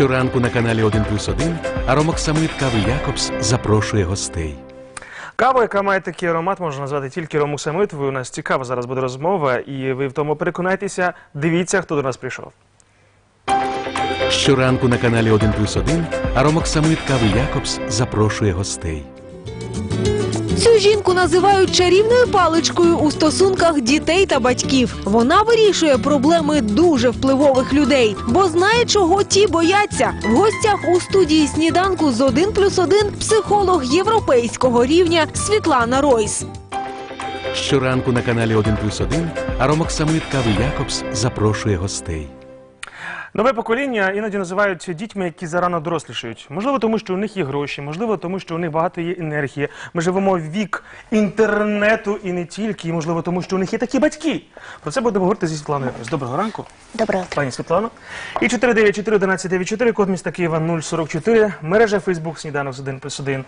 Щоранку на каналі 1 плюс 1 Аромоксамит Кави Якобс запрошує гостей. Кава, яка має такий аромат, можна назвати тільки ромуксамитовою. У нас цікава зараз буде розмова, і ви в тому переконайтеся. Дивіться, хто до нас прийшов. Щоранку на каналі 1 плюс 1 Аромоксамит Кави Якобс запрошує гостей. Цю жінку називають чарівною паличкою у стосунках дітей та батьків. Вона вирішує проблеми дуже впливових людей, бо знає, чого ті бояться. В гостях у студії сніданку з 1 плюс 1 психолог європейського рівня Світлана Ройс. Щоранку на каналі 1 плюс 1 Аромоксамит Кави Якобс запрошує гостей. Нове покоління іноді називають дітьми, які зарано дорослішають. Можливо, тому що у них є гроші, можливо, тому що у них багато є енергії. Ми живемо в вік інтернету і не тільки, і можливо, тому що у них є такі батьки. Про це будемо говорити зі Світланою. Якось. Доброго ранку, Доброе утро. пані Світлано. І 494-1194, код міста Києва 044, мережа Фейсбук Сніданок з 1 плюс 1.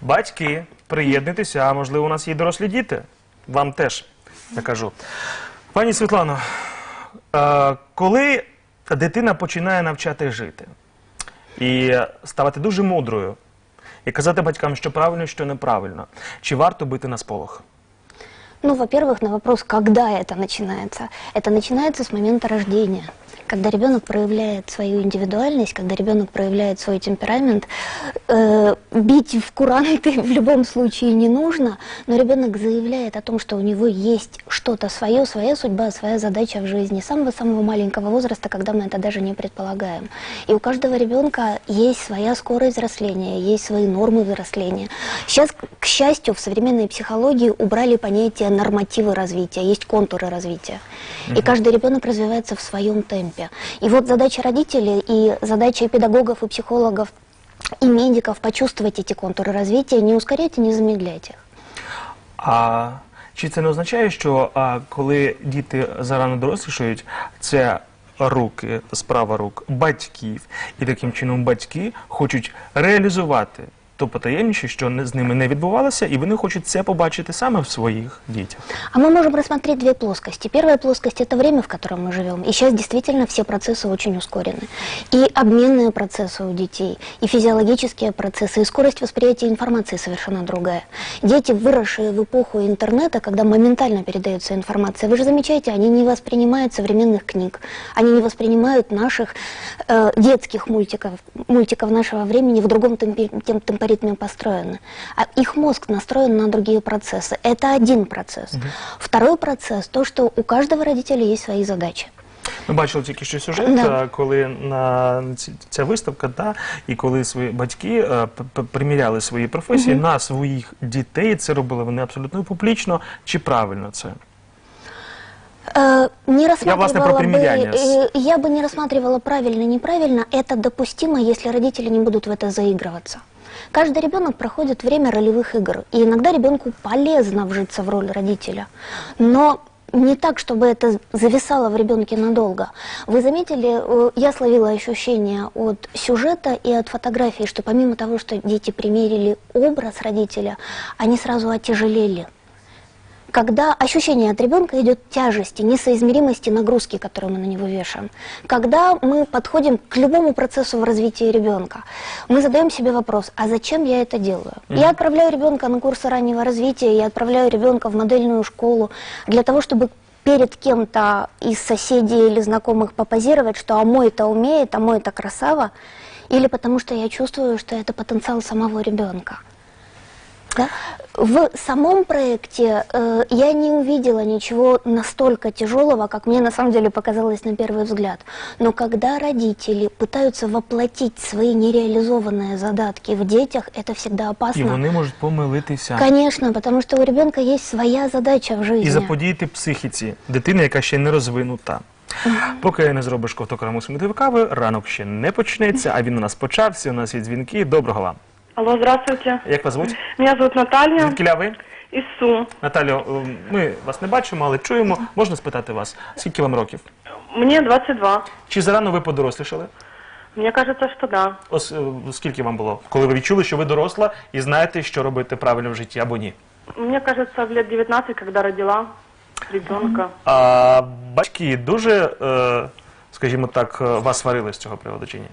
Батьки, приєднуйтеся, а можливо, у нас є дорослі діти. Вам теж, я кажу. Пані Світлано, е, коли дитина починає навчати жити і ставати дуже мудрою, і казати батькам, що правильно, що неправильно, чи варто бити на сполох? Ну, во-первых, на вопрос, когда это начинается. Это начинается с момента рождения. Когда ребенок проявляет свою индивидуальность, когда ребенок проявляет свой темперамент, э, бить в куранты в любом случае не нужно, но ребенок заявляет о том, что у него есть что-то свое, своя судьба, своя задача в жизни с самого-самого маленького возраста, когда мы это даже не предполагаем. И у каждого ребенка есть своя скорость взросления, есть свои нормы взросления. Сейчас, к счастью, в современной психологии убрали понятие нормативы развития, есть контуры развития. И каждый ребенок развивается в своем темпе. И вот задача родителей и задача педагогов, и психологов, и медиков почувствовать эти контуры развития, не ускорять и не замедлять их. А чи це не означає, що а, коли діти зарано дорослішають, це руки, справа рук батьків, і таким чином батьки хочуть реалізувати то потаємніше, що не- з ними не відбувалося, і вони хочуть це побачити саме в своїх дітях. А мы можем рассмотреть две плоскости. Первая плоскость – это время, в котором мы живем. И сейчас действительно все процессы очень ускорены. И обменные процессы у детей, и физиологические процессы, и скорость восприятия информации совершенно другая. Дети, выросшие в эпоху интернета, когда моментально передается информация, вы же замечаете, они не воспринимают современных книг, они не воспринимают наших э, детских мультиков, мультиков нашего времени в другом темпе- тем- темпоритме построены. А их мозг настроен на другие процессы. Это один процесс. Второй процесс, то, что у каждого родителя есть свои задачи. Ми бачили тільки що сюжет, Да. а, коли на ці- ця виставка, та, і коли свої батьки е, п- п- приміряли свої професії на своїх дітей, це робили вони абсолютно публічно. Чи правильно це? Э, не Я, власне, про рассматривала бы, примирение. э, я бы не рассматривала правильно, неправильно. Это допустимо, если родители не будут в это заигрываться. Каждый ребенок проходит время ролевых игр, и иногда ребенку полезно вжиться в роль родителя. Но не так, чтобы это зависало в ребенке надолго. Вы заметили, э, я словила ощущение от сюжета и от фотографии, что помимо того, что дети примерили образ родителя, они сразу отяжелели когда ощущение от ребенка идет тяжести, несоизмеримости нагрузки, которую мы на него вешаем. Когда мы подходим к любому процессу в развитии ребенка, мы задаем себе вопрос, а зачем я это делаю? Я отправляю ребенка на курсы раннего развития, я отправляю ребенка в модельную школу для того, чтобы перед кем-то из соседей или знакомых попозировать, что а мой-то умеет, а мой-то красава, или потому что я чувствую, что это потенциал самого ребенка. Да? В самом проекте э, я не увидела ничего настолько тяжелого, как мне на самом деле показалось на первый взгляд. Но когда родители пытаются воплотить свои нереализованные задатки в детях, это всегда І опасно. вони можуть помилитися. Конечно, потому что у ребенка есть своя задача в жизни. і заподіяти психіці дитини, яка ще не розвинута. Поки не зробиш ковток рамусмітової кави, ранок ще не почнеться, а він у нас почався. У нас є дзвінки. Доброго вам. Алло, здравствуйте. Як вас звуть? Меня зовут Наталья Звідкіля ви? из Сум. Наталю, ем, ми вас не бачимо, але чуємо. Можна спитати вас, скільки вам років? Мне 22. Чи зарано ви подорослішали? Мне кажется, что да. Ос, е, скільки вам було, коли ви відчули, що ви доросла і знаєте, що робити правильно в житті або ні? Мне кажется, в лет 19, когда родила ребенка. А батьки дуже, е, скажімо так, е, вас сварили з цього приводу чи ні?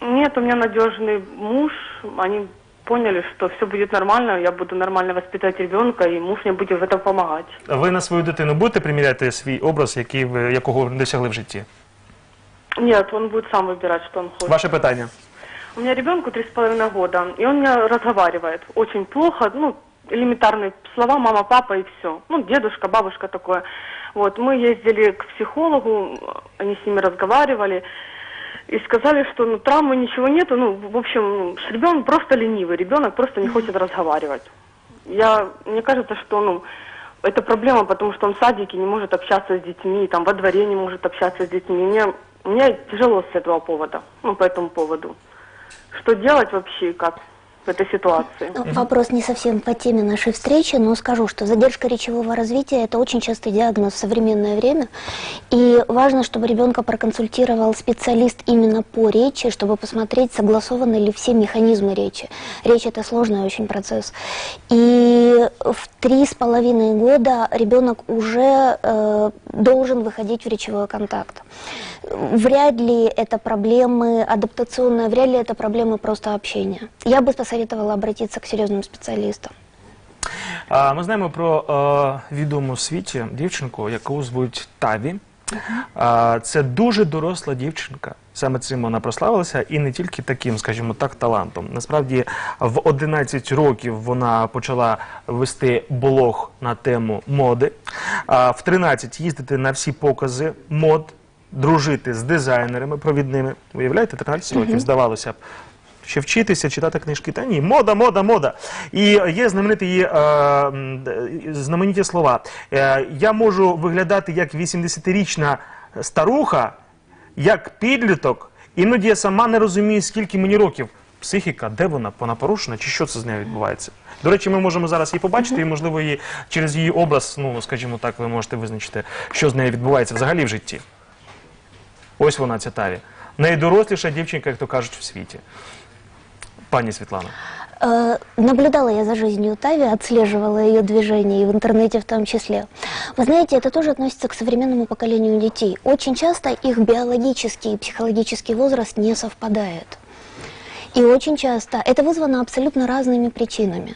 Нет, у меня надежный муж. Они поняли, что все будет нормально, я буду нормально воспитывать ребенка, и муж мне будет в этом помогать. Ви на свою дитину будете приміряти свій образ, який ви, якого ви досягли в житті? Нет, он будет сам выбирать, что он хочет. Ваше питання. У меня ребенку три с половиной года, и он меня разговаривает очень плохо, ну, элементарные слова мама, папа и все. Ну, дедушка, бабушка такое. Вот, мы ездили к психологу, они с ними разговаривали, и сказали, что ну, травмы ничего нету, ну, в общем, ну, с ребенок просто ленивый, ребенок просто не хочет разговаривать. Я, мне кажется, что, ну, это проблема, потому что он в садике не может общаться с детьми, там, во дворе не может общаться с детьми. Мне, мне тяжело с этого повода, ну, по этому поводу. Что делать вообще, как В этой ситуации? Ну, Вопрос не совсем по теме нашей встречи, но скажу, что задержка речевого развития – это очень частый диагноз в современное время. И важно, чтобы ребенка проконсультировал специалист именно по речи, чтобы посмотреть, согласованы ли все механизмы речи. Речь – это сложный очень процесс. И в три с половиной года ребенок уже э, должен выходить в речевой контакт. Вряд ли это проблемы адаптационные, вряд ли это проблемы просто общения. Я бы посоветовала обратиться к серьезным специалистам. А, Ми знаємо про е, відому в світі дівчинку, яку звуть Таві. А, Це дуже доросла дівчинка. Саме цим вона прославилася, і не тільки таким, скажімо так, талантом. Насправді, в 11 років вона почала вести блог на тему моди, а в 13 їздити на всі покази мод, дружити з дизайнерами провідними. Уявляєте, 13 років, здавалося б. Ще вчитися, читати книжки. Та ні, мода, мода, мода. І є знамениті її, е, знамениті слова. Е, я можу виглядати як 80-річна старуха, як підліток. Іноді я сама не розумію, скільки мені років. Психіка, де вона? Вона порушена, чи що це з нею відбувається? До речі, ми можемо зараз її побачити, і можливо, її через її образ, ну скажімо так, ви можете визначити, що з нею відбувається взагалі в житті. Ось вона, ця Таві. Найдоросліша дівчинка, як то кажуть, в світі. Пані Світлана. Наблюдала я за жизнью Тави, отслеживала ее движения, и в интернете в том числе. Вы знаете, это тоже относится к современному поколению детей. Очень часто их биологический и психологический возраст не совпадает. И очень часто это вызвано абсолютно разными причинами.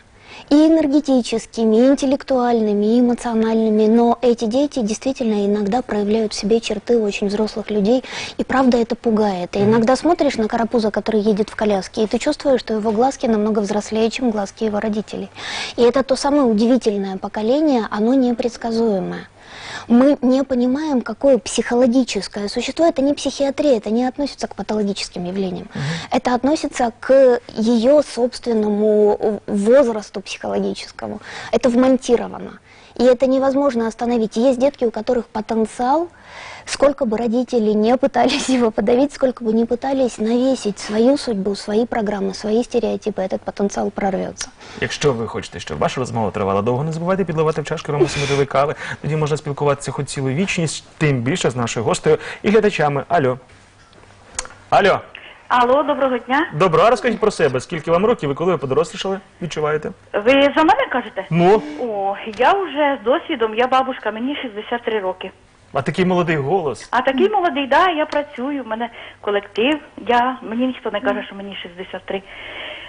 И энергетическими, и интеллектуальными, и эмоциональными. Но эти дети действительно иногда проявляют в себе черты очень взрослых людей. И правда это пугает. И иногда смотришь на карапуза, который едет в коляске, и ты чувствуешь, что его глазки намного взрослее, чем глазки его родителей. И это то самое удивительное поколение, оно непредсказуемое. Мы не понимаем, какое психологическое существо. Это не психиатрия, это не относится к патологическим явлениям. Это относится к ее собственному возрасту психологическому. Это вмонтировано. И это невозможно остановить. Есть детки, у которых потенциал, сколько бы родители не пытались его подавить, сколько бы не пытались навесить свою судьбу, свои программы, свои стереотипы, этот потенциал прорвется. Якщо ви хочете, щоб ваша розмова тривала довго, не забувайте підливати в чашки ромосимедової кави. Тоді можна спілкуватися хоч цілу вічність, тим більше з нашою гостею і глядачами. Алло. Алло, Алло, доброго дня. добро, а розкажіть про себе. Скільки вам років і коли ви подорослішали? Відчуваєте? Ви за мене кажете? Ну, О, я вже з досвідом, я бабушка, мені 63 роки. а такий молодий голос. А такий молодий, да, я працюю, в мене колектив, я, мені ніхто не каже, що мені 63.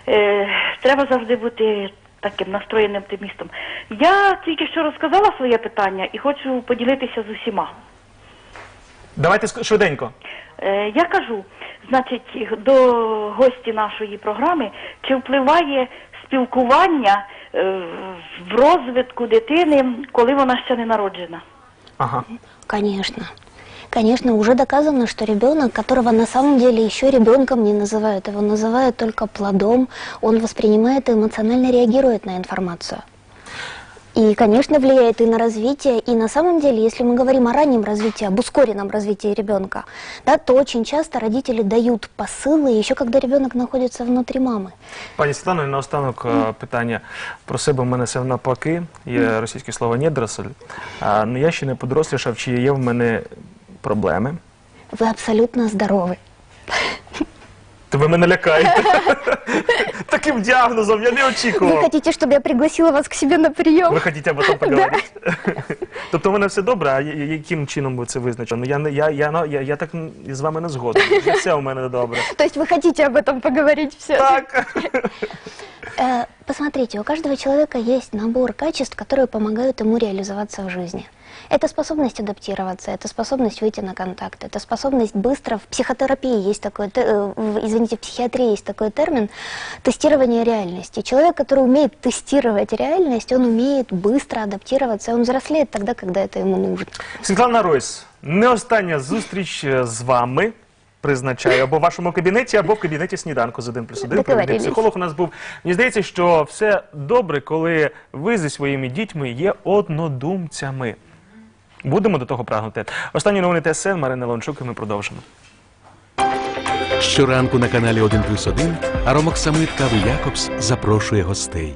Е, треба завжди бути таким настроєним оптимістом. Я тільки що розказала своє питання і хочу поділитися з усіма. Давайте ск- швиденько. Е, Я кажу, значить, до гості нашої програми, чи впливає спілкування е, в розвитку дитини, коли вона ще не народжена? Ага. Конечно. Конечно, уже доказано, что ребенок, которого на самом деле еще ребенком не называют, его называют только плодом, он воспринимает и эмоционально реагирует на информацию. И, конечно, влияет и на развитие, и на самом деле, если мы говорим о раннем развитии, об ускоренном развитии ребенка, да, то очень часто родители дают посылы еще когда ребенок находится внутри мамы. Пані Світлано, і наостанок е, питання про себе в мене все навпаки. Є російське слово «недоросль». А, ну, я ще не подорослішав, чи є в мене проблеми. Вы абсолютно здоровы. Тобто Ви мене лякаєте. Таким діагнозом я не Вы очікував. хотите, чтобы я пригласила вас к себе на прием? Ви хочете об этом поговорити? Тобто в мене все добре, а я- я- яким чином ви це визначено? Ну, Я, не- я, я, я, я так з вами не згоден. Не Все у мене добре. То есть вы хотите об этом поговорить все? Так. Э, Посмотрите, у каждого человека есть набор качеств, которые помогают ему реализоваться в жизни. Это способность адаптироваться, это способность выйти на контакт, это способность быстро... В психотерапии есть такой, те- э, в- извините, в психиатрии есть такой термин тестирование реальности. Человек, который умеет тестировать реальность, он умеет быстро адаптироваться, и он взрослеет тогда, когда это ему нужно. Світлана Ройс, не остання зустріч е, з вами. Призначаю або в вашому кабінеті, або в кабінеті сніданку з 1 плюс 1. Договорились. Психолог у нас був. Мені здається, що все добре, коли ви зі своїми дітьми є однодумцями. Будемо до того прагнути. Останні новини ТСН Марина Лончук, і ми продовжимо. Щоранку на каналі 1 плюс 1 Аромок Самит Кави Якобс запрошує гостей.